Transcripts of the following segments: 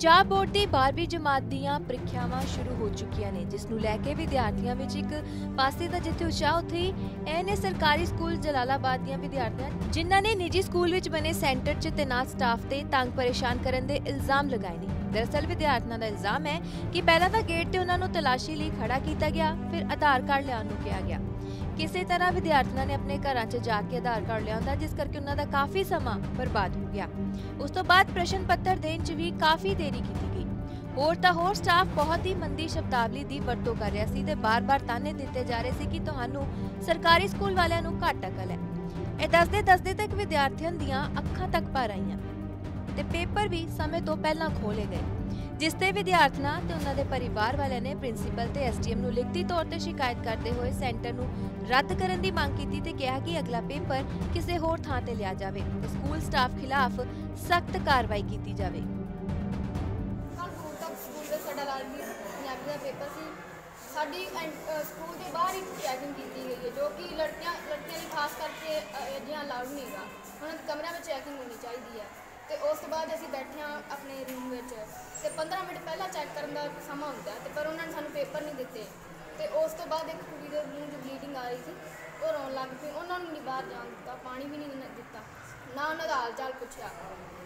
Punjab board ਦੀ 12ਵੀਂ ਜਮਾਤ ਦੀਆਂ ਪ੍ਰੀਖਿਆਵਾਂ ਸ਼ੁਰੂ ਹੋ ਚੁੱਕੀਆਂ ਨੇ, ਜਿਸ ਨੂੰ ਲੈ ਕੇ ਵਿਦਿਆਰਥੀਆਂ ਵਿੱਚ ਇੱਕ ਪਾਸੇ ਦਾ ਜਿੱਥੇ ਉਤਸ਼ਾਹ, ਉੱਥੇ ਹੀ ਸਰਕਾਰੀ ਸਕੂਲ ਜਲਾਲਾਬਾਦ ਦੀਆਂ ਵਿਦਿਆਰਥੀਆਂ, ਜਿਨ੍ਹਾਂ ਨੇ ਨਿੱਜੀ ਸਕੂਲ ਵਿੱਚ ਬਣੇ ਸੈਂਟਰ 'ਚ ਤੈਨਾਤ ਸਟਾਫ ਤੇ ਤੰਗ ਪਰੇਸ਼ਾਨ ਕਰਨ ਦੇ ਇਲਜ਼ਾਮ ਲਗਾਏ ਨੇ। ਦਰਅਸਲ ਵਿਦਿਆਰਥੀਆਂ ਦਾ ਇਲਜ਼ਾਮ ਹੈ ਕਿ ਪਹਿਲਾਂ ਤਾਂ ਗੇਟ ਤੇ ਉਹਨਾਂ ਨੂੰ ਤਲਾਸ਼ੀ ਲਈ ਖੜਾ ਕੀਤਾ ਗਿਆ, ਫਿਰ ਆਧਾਰ ਕਾਰਡ ਲਿਆਉਣ ਨੂੰ ਕਿਹਾ ਗਿਆ। ਕਿਸੇ ਤਰ੍ਹਾਂ ਵਿਦਿਆਰਥੀਆਂ ਨੇ ਆਪਣੇ ਘਰਾਂ 'ਚ ਜਾ ਕੇ ਆਧਾਰ ਕਾਰਡ ਲਿਆਉਂਦਾ ਜਿਸ ਕਰਕੇ ਉਹਨਾਂ ਦਾ ਕਾਫੀ ਸਮਾਂ ਬਰਬਾਦ ਹੋ ਗਿਆ। ਉਸ ਤੋਂ ਬਾਅਦ ਪ੍ਰਸ਼ਨ ਪੱਤਰ ਦੇਣ 'ਚ ਵੀ ਕਾਫੀ ਦੇਰੀ ਕੀਤੀ ਗਈ। ਹੋਰ ਤਾਂ ਹੋਰ ਸਟਾਫ ਬਹੁਤ ਹੀ ਮੰਦੀ ਸ਼ਬਦਾਵਲੀ ਦੀ ਵਰਤੋਂ ਕਰ ਰਿਹਾ ਸੀ ਤੇ ਬਾਰ-ਬਾਰ ਤਾਨੇ ਦਿੱਤੇ ਜਾ ਰਹੇ ਸੀ ਕਿ ਤੁਹਾਨੂੰ ਸਰਕਾਰੀ ਸਕੂਲ ਵਾਲਿਆਂ ਨੂੰ ਘੱਟ ਅਕਲ ਹੈ। ਇਹ ਦੱਸਦੇ ਦੱਸਦੇ ਤੱਕ ਵਿਦਿਆਰਥੀਆਂ ਦੀਆਂ ਅੱਖਾਂ ਤੱਕ ਭਰ ਆਈਆਂ ਤੇ ਪੇਪਰ ਵੀ ਸਮੇਂ ਤੋਂ ਪਹਿਲਾਂ ਖੋਲੇ ਗਏ। ਜਿਸ ਤੇ ਵਿਦਿਆਰਥਣਾਂ ਤੇ ਉਹਨਾਂ ਦੇ ਪਰਿਵਾਰ ਵਾਲਿਆਂ ਨੇ ਪ੍ਰਿੰਸੀਪਲ ਤੇ ਐਸਡੀਐਮ ਨੂੰ ਲਿਖਤੀ ਤੌਰ ਤੇ ਸ਼ਿਕਾਇਤ ਕਰਦੇ ਹੋਏ ਸੈਂਟਰ ਨੂੰ ਰੱਦ ਕਰਨ ਦੀ ਮੰਗ ਕੀਤੀ ਤੇ ਕਿਹਾ ਕਿ ਅਗਲਾ ਪੇਪਰ ਕਿਸੇ ਹੋਰ ਥਾਂ ਤੇ ਲਿਆ ਜਾਵੇ ਤੇ ਸਕੂਲ ਸਟਾਫ ਖਿਲਾਫ ਸਖਤ ਕਾਰਵਾਈ ਕੀਤੀ ਜਾਵੇ। ਕੱਲ ਦੂਰ ਤੱਕ ਸਕੂਲ ਦੇ ਸਾਡਾ ਲਾਜ਼ਮੀ ਪੰਜਾਬੀ ਦਾ ਪੇਪਰ ਸੀ। ਸਾਡੀ ਐਂ- ਅ, ਸਕੂਲ ਦੇ ਬਾਹਰ ਹੀ ਚੈਕਿੰਗ ਕੀਤੀ ਗਈ ਹੈ ਜੋ ਕਿ ਲੜਕੀਆਂ ਲੜਕੀਆਂ ਲਈ ਖਾਸ ਕਰਕੇ ਅ, ਅਜਿਹਾ ਅਲਾਉਡ ਨਹੀਂ ਹੈਗਾ। ਉਹਨਾਂ ਦੇ ਕਮਰਿਆਂ ਵਿੱਚ ਚੈਕਿੰਗ ਹੋਣੀ ਚਾਹੀਦੀ ਹੈ। ਤੇ ਉਸ ਤੋਂ ਬਾਅਦ ਅਸੀਂ ਬੈਠੇ ਹਾਂ ਆਪਣੇ ਰੂਮ ਵਿੱਚ ਤੇ 15 ਮਿੰਟ ਪਹਿਲਾਂ ਚੈੱਕ ਕਰਨ ਦਾ ਸਮਾਂ ਹੁੰਦਾ ਹੈ ਤੇ ਪਰ ਉਹਨਾਂ ਨੇ ਸਾਨੂੰ ਪੇਪਰ ਨਹੀਂ ਦਿੱਤੇ। ਤੇ ਉਸ ਤੋਂ ਬਾਅਦ ਇੱਕ ਕੁੜੀ ਦੇ ਮੂੰਹ 'ਚ ਬਲੀਡਿੰਗ ਆ ਰਹੀ ਸੀ, ਉਹ ਰੋਣ ਲੱਗ ਪਈ। ਉਹਨਾਂ ਨੂੰ ਨਹੀਂ ਬਾਹਰ ਜਾਣ ਦਿੱਤਾ, ਪਾਣੀ ਵੀ ਨਹੀਂ ਦਿੱਤਾ, ਨਾ ਉਹਨਾਂ ਦਾ ਹਾਲ ਚਾਲ ਪੁੱਛਿਆ।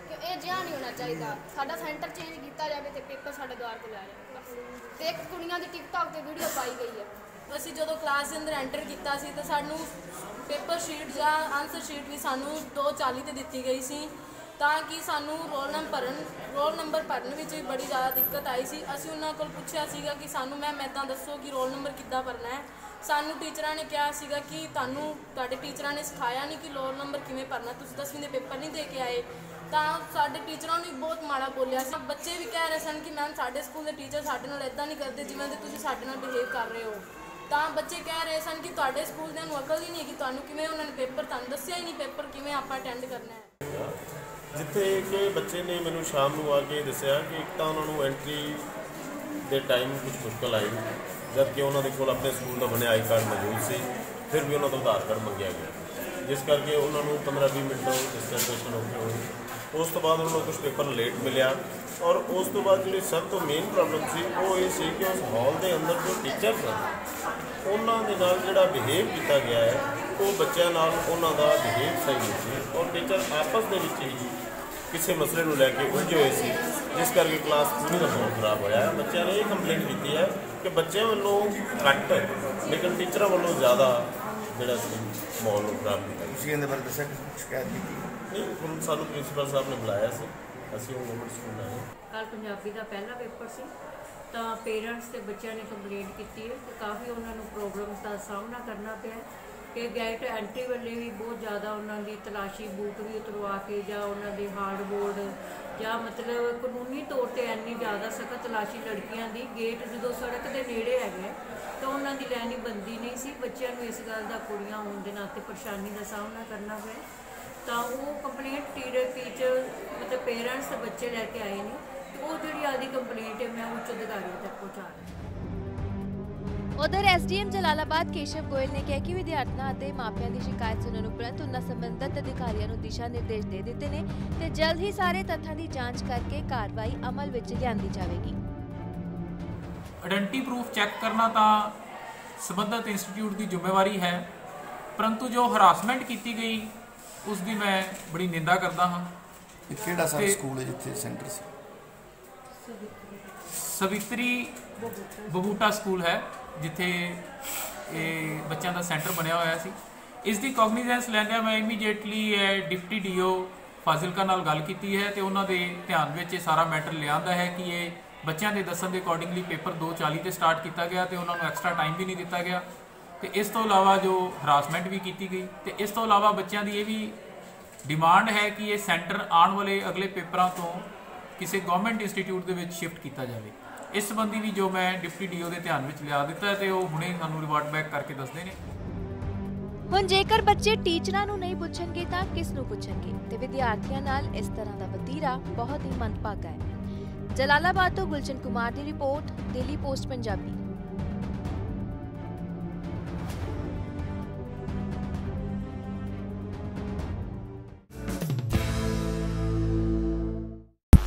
ਕਿ ਇਹ ਜਿਹਾ ਨਹੀਂ ਹੋਣਾ ਚਾਹੀਦਾ, ਸਾਡਾ ਸੈਂਟਰ ਚੇਂਜ ਕੀਤਾ ਜਾਵੇ ਤੇ ਪੇਪਰ ਸਾਡੇ ਦੁਆਰ ਤੇ ਲਾਇਆ ਜਾਵੇ ਬਸ। ਤੇ ਇੱਕ ਕੁੜੀਆਂ ਦੀ ਟਿਕਟੌਕ ਤੇ ਵੀਡੀਓ ਪਾਈ ਗਈ ਹੈ। ਅਸੀਂ ਜਦੋਂ ਕਲਾਸ ਦੇ ਅੰਦਰ ਐਂਟਰ ਕੀਤਾ ਸੀ, ਤਾਂ ਸਾਨੂੰ ਪੇਪਰ ਸ਼ੀਟ ਜਾਂ ਆਨਸਰ ਸ਼ੀਟ ਵੀ ਸਾਨੂੰ 2:40 ਤੇ ਦਿੱਤੀ ਗਈ ਸੀ। ਤਾਂ ਕਿ ਸਾਨੂੰ ਰੋਲ ਨੰਬਰ ਭਰਨ ਰੋਲ ਨੰਬਰ ਭਰਨ ਵਿੱਚ ਵੀ ਬੜੀ ਜ਼ਿਆਦਾ ਦਿੱਕਤ ਆਈ ਸੀ। ਅਸੀਂ ਉਹਨਾਂ ਕੋਲ ਪੁੱਛਿਆ ਸੀਗਾ ਕਿ ਸਾਨੂੰ, ਮੈਮ ਇੱਦਾਂ ਦੱਸੋ ਕਿ ਰੋਲ ਨੰਬਰ ਕਿੱਦਾਂ ਭਰਨਾ ਹੈ? ਸਾਨੂੰ ਟੀਚਰਾਂ ਨੇ ਕਿਹਾ ਸੀਗਾ ਕਿ ਤੁਹਾਨੂੰ, ਤੁਹਾਡੇ ਟੀਚਰਾਂ ਨੇ ਸਿਖਾਇਆ ਨਹੀਂ ਕਿ ਰੋਲ ਨੰਬਰ ਕਿਵੇਂ ਭਰਨਾ, ਤੁਸੀਂ 10ਵੀਂ ਦੇ ਪੇਪਰ ਨਹੀਂ ਦੇ ਕੇ ਆਏ। ਤਾਂ ਸਾਡੇ ਟੀਚਰਾਂ ਨੂੰ ਵੀ ਬਹੁਤ ਮਾੜਾ ਬੋਲਿਆ ਸੀ। ਬੱਚੇ ਵੀ ਕਹਿ ਰਹੇ ਸਨ ਕਿ, ਮੈਮ, ਸਾਡੇ ਸਕੂਲ ਦੇ ਟੀਚਰ ਸਾਡੇ ਨਾਲ ਇਦਾਂ ਨਹੀਂ ਕਰਦੇ ਜਿਵੇਂ ਦੇ ਤੁਸੀਂ ਸਾਡੇ ਨਾਲ ਬਿਹੇਵ ਕਰ ਰਹੇ ਹੋ। ਤਾਂ ਬੱਚੇ ਕਹਿ ਰਹੇ ਸਨ ਕਿ ਤੁਹਾਡੇ ਸਕੂਲ ਦੇ ਨੂੰ ਅਕਲ ਹੀ ਨਹੀਂ ਹੈ ਕਿ ਤੁਹਾਨੂੰ ਕਿਵੇਂ ਉਹਨਾਂ ਨੇ ਪੇਪਰ ਤੁਹਾਨੂੰ ਦੱਸਿਆ ਹੀ ਨਹੀਂ ਪੇਪਰ ਕਿਵੇਂ ਆਪਾਂ ਅਟੈਂਡ ਕਰਨਾ ਹੈ। ਜਿੱਥੇ ਕਿ ਬੱਚੇ ਨੇ ਮੈਨੂੰ ਸ਼ਾਮ ਨੂੰ ਆ ਕੇ ਦੱਸਿਆ ਕਿ ਇੱਕ ਤਾਂ ਉਹਨਾਂ ਨੂੰ ਐਂਟਰੀ ਦੇ ਟਾਈਮ ਕੁਝ ਮੁਸ਼ਕਲ ਆਈ ਜਦ ਕਿ ਉਹਨਾਂ ਦੇ ਕੋਲ ਆਪਣੇ ਸਕੂਲ ਦਾ ਬਣਿਆ ਆਈ ਕਾਰਡ ਮੌਜੂਦ ਸੀ, ਫਿਰ ਵੀ ਉਹਨਾਂ ਤੋਂ ਆਧਾਰ ਕਾਰਡ ਮੰਗਿਆ ਗਿਆ। ਜਿਸ ਕਰਕੇ ਉਹਨਾਂ ਨੂੰ 15-20 ਮਿੰਟ ਤੋਂ ਡਿਸਟਰਬੇਸ਼ਨ ਹੋ ਗਈ ਹੋਈ। ਉਸ ਤੋਂ ਬਾਅਦ ਉਹਨਾਂ ਨੂੰ ਕੁਝ ਪੇਪਰ ਲੇਟ ਮਿਲਿਆ ਔਰ ਉਸ ਤੋਂ ਬਾਅਦ ਜਿਹੜੀ ਸਭ ਤੋਂ ਮੇਨ ਪ੍ਰੋਬਲਮ ਸੀ, ਉਹ ਇਹ ਸੀ ਕਿ ਉਸ ਹਾਲ ਦੇ ਅੰਦਰ ਜੋ ਟੀਚਰ ਸਨ ਉਹਨਾਂ ਦੇ ਨਾਲ ਜਿਹੜਾ ਬਿਹੇਵ ਕੀਤਾ ਗਿਆ ਹੈ ਉਹ ਬੱਚਿਆਂ ਨਾਲ ਉਹਨਾਂ ਦਾ ਬਿਹੇਵ ਸਹੀ ਨਹੀਂ ਸੀ ਔਰ ਟੀਚਰ ਆਪਸ ਦੇ ਵਿੱਚ ਹੀ ਕਿਸੇ ਮਸਲੇ ਨੂੰ ਲੈ ਕੇ ਉਲਝੇ ਹੋਏ ਸੀ ਜਿਸ ਕਰਕੇ ਕਲਾਸ ਪੂਰੀ ਦਾ ਮਾਹੌਲ ਖਰਾਬ ਹੋਇਆ ਬੱਚਿਆਂ ਨੇ ਇਹ ਕੰਪਲੇਂਟ ਕੀਤੀ ਹੈ ਕਿ ਬੱਚਿਆਂ ਵੱਲੋਂ ਘੱਟ ਲੇਕਿਨ ਟੀਚਰਾਂ ਵੱਲੋਂ ਜ਼ਿਆਦਾ ਜਿਹੜਾ ਸੀ ਮਾਹੌਲ ਨੂੰ ਖਰਾਬ ਕੀਤਾ। ਤੁਸੀਂ ਇਹਦੇ ਬਾਰੇ ਦੱਸਿਆ ਕਿ ਸ਼ਿਕਾਇਤ ਕੀਤੀ? ਨਹੀਂ ਹੁਣ ਸਾਨੂੰ ਪ੍ਰਿੰਸੀਪਲ ਸਾਹਿਬ ਨੇ ਬੁਲਾਇਆ ਸੀ ਅਸੀਂ ਉਹ ਗਵਰਨਮੈਂਟ ਸਕੂਲ ਆਏ ਕੱਲ ਪੰਜਾਬੀ ਦਾ ਪਹਿਲਾ ਪੇਪਰ ਸੀ ਤਾਂ ਪੇਰੈਂਟਸ ਤੇ ਬੱਚਿਆਂ ਨੇ ਕੰਪਲੇਂਟ ਕੀਤੀ ਹੈ ਕਿ ਕਾਫੀ ਉਹਨਾਂ ਨੂੰ ਪ੍ਰੋਬਲਮਸ ਦਾ ਸਾਹਮਣਾ ਕਰਨਾ ਪਿਆ ਹੈ। ਕਿ ਗੇਟ ਐਂਟਰੀ ਵੇਲੇ ਵੀ ਬਹੁਤ ਜ਼ਿਆਦਾ ਉਹਨਾਂ ਦੀ ਤਲਾਸ਼ੀ ਬੂਟ ਵੀ ਉਤਰਵਾ ਕੇ ਜਾਂ ਉਹਨਾਂ ਦੇ ਹਾਰਡਬੋਰਡ ਜਾਂ ਮਤਲਬ ਕਾਨੂੰਨੀ ਤੌਰ ਤੇ ਇੰਨੀ ਜ਼ਿਆਦਾ ਸਖਤ ਤਲਾਸ਼ੀ ਲੜਕੀਆਂ ਦੀ ਗੇਟ ਜਦੋਂ ਸੜਕ ਦੇ ਨੇੜੇ ਹੈਗੇ ਤਾਂ ਉਹਨਾਂ ਦੀ ਲੈਣੀ ਬੰਦੀ ਨਹੀਂ ਸੀ। ਬੱਚਿਆਂ ਨੂੰ ਇਸ ਗੱਲ ਦਾ ਕੁੜੀਆਂ ਹੋਣ ਦੇ ਨਾਤੇ ਪਰੇਸ਼ਾਨੀ ਦਾ ਸਾਹਮਣਾ ਕਰਨਾ ਪਿਆ। ਤਾਂ ਉਹ ਕੰਪਲੇਂਟ ਟੀਚਰ ਟੀਚਰ ਮਤਲਬ ਪੇਰੈਂਟਸ ਤੇ ਬੱਚੇ ਲੈ ਕੇ ਆਏ ਨੇ। ਉਹ ਜਿਹੜੀ ਆਦੀ ਕੰਪਲੇਂਟ ਹੈ, ਮੈਂ ਉੱਚ ਅਧਿਕਾਰੀਆਂ ਤੱਕ ਪਹੁੰਚਾ ਰਹੀ ਹਾਂ। ਉਧਰ ਐਸਡੀਐਮ ਜਲਾਲਾਬਾਦ ਕੇਸ਼ਵ ਗੋਇਲ ਨੇ ਕਿਹਾ ਕਿ ਵਿਦਿਆਰਥੀਆਂ ਅਤੇ ਮਾਪਿਆਂ ਦੀ ਸ਼ਿਕਾਇਤ ਸੁਣਨ ਉਪਰੰਤ ਉਹਨਾਂ ਸੰਬੰਧਤ ਅਧਿਕਾਰੀਆਂ ਨੂੰ ਦਿਸ਼ਾ ਨਿਰਦੇਸ਼ ਦੇ ਦਿੱਤੇ ਨੇ ਤੇ ਜਲਦ ਹੀ ਸਾਰੇ ਤੱਥਾਂ ਦੀ ਜਾਂਚ ਕਰਕੇ ਕਾਰਵਾਈ ਅਮਲ ਵਿੱਚ ਲਿਆਂਦੀ ਜਾਵੇਗੀ। ਆਇਡੈਂਟੀ ਪ੍ਰੂਫ ਚੈੱਕ ਕਰਨਾ ਤਾਂ ਸਬੰਧਤ ਇੰਸਟੀਚਿਊਟ ਦੀ ਜ਼ਿੰਮੇਵਾਰੀ ਹੈ ਪਰੰਤੂ ਜੋ ਹਰਾਸਮੈਂਟ ਕੀਤੀ ਗਈ ਉਸ ਦੀ ਮੈਂ ਬੜੀ ਨਿੰਦਾ ਕਰਦਾ ਹਾਂ। ਇਹ ਕਿਹੜਾ ਸਰ ਸਕੂਲ ਹੈ ਜਿੱਥੇ ਸੈਂਟਰ ਸੀ? ਸਵਿਤਰੀ ਬਬੂਟਾ ਸਕੂਲ ਹੈ, ਜਿੱਥੇ ਇਹ ਬੱਚਿਆਂ ਦਾ ਸੈਂਟਰ ਬਣਿਆ ਹੋਇਆ ਸੀ। ਇਸ ਦੀ ਕੌਗਨੀਜ਼ੈਂਸ ਲੈਂਦਿਆਂ ਮੈਂ ਇਮੀਡੀਏਟਲੀ ਡਿਪਟੀ ਡੀਓ ਫਾਜ਼ਿਲਕਾ ਨਾਲ ਗੱਲ ਕੀਤੀ ਹੈ ਤੇ ਉਹਨਾਂ ਦੇ ਧਿਆਨ ਵਿੱਚ ਇਹ ਸਾਰਾ ਮੈਟਰ ਲਿਆਂਦਾ ਹੈ ਕਿ ਇਹ ਬੱਚਿਆਂ ਦੇ ਦੱਸਣ ਦੇ ਅਕੋਰਡਿੰਗਲੀ ਪੇਪਰ 240 ਤੇ ਸਟਾਰਟ ਕੀਤਾ ਗਿਆ ਤੇ ਉਹਨਾਂ ਨੂੰ ਐਕਸਟਰਾ ਟਾਈਮ ਵੀ ਨਹੀਂ ਦਿੱਤਾ ਗਿਆ। ਤੇ ਇਸ ਤੋਂ ਇਲਾਵਾ ਜੋ ਹਰਾਸਮੈਂਟ ਵੀ ਕੀਤੀ ਗਈ ਤੇ ਇਸ ਤੋਂ ਇਲਾਵਾ ਬੱਚਿਆਂ ਦੀ ਇਹ ਵੀ ਡਿਮਾਂਡ ਹੈ ਕਿ ਇਹ ਸੈਂਟਰ ਆਉਣ ਵਾਲੇ ਅਗਲੇ ਪੇਪਰਾਂ ਤੋਂ ਕਿਸੇ ਗਵਰਨਮੈਂਟ ਇੰਸਟੀਚਿਊਟ ਦੇ ਵਿੱਚ ਸ਼ਿਫਟ ਕੀਤਾ ਜਾਵੇ। ਇਸ ਸੰਬੰਧੀ ਵੀ ਜੋ ਮੈਂ ਡਿਪਟੀ ਡੀਓ ਦੇ ਧਿਆਨ ਵਿੱਚ ਲਿਆ ਦਿੱਤਾ ਤੇ ਉਹ ਹੁਣੇ ਸਾਨੂੰ ਰਿਵਾਰਡ ਬੈਕ ਕਰਕੇ ਦੱਸਦੇ ਨੇ। ਹੁਣ ਜੇਕਰ ਬੱਚੇ ਟੀਚਰਾਂ ਨੂੰ ਨਹੀਂ ਪੁੱਛਣਗੇ ਤਾਂ ਕਿਸ ਨੂੰ ਪੁੱਛਣਗੇ? ਤੇ ਵਿਦਿਆਰਥੀਆਂ ਨਾਲ ਇਸ ਤਰ੍ਹਾਂ ਦਾ ਵਤੀਰਾ ਬਹੁਤ ਹੀ ਮੰਦਭਾਗਾ ਹੈ। ਜਲਾਲਾਬਾਦ ਤੋਂ ਗੁਲਸ਼ਨ ਕੁਮਾਰ ਦੀ ਰਿਪੋਰਟ ਦਿੱਲੀ ਪੋਸਟ ਪੰਜਾਬੀ।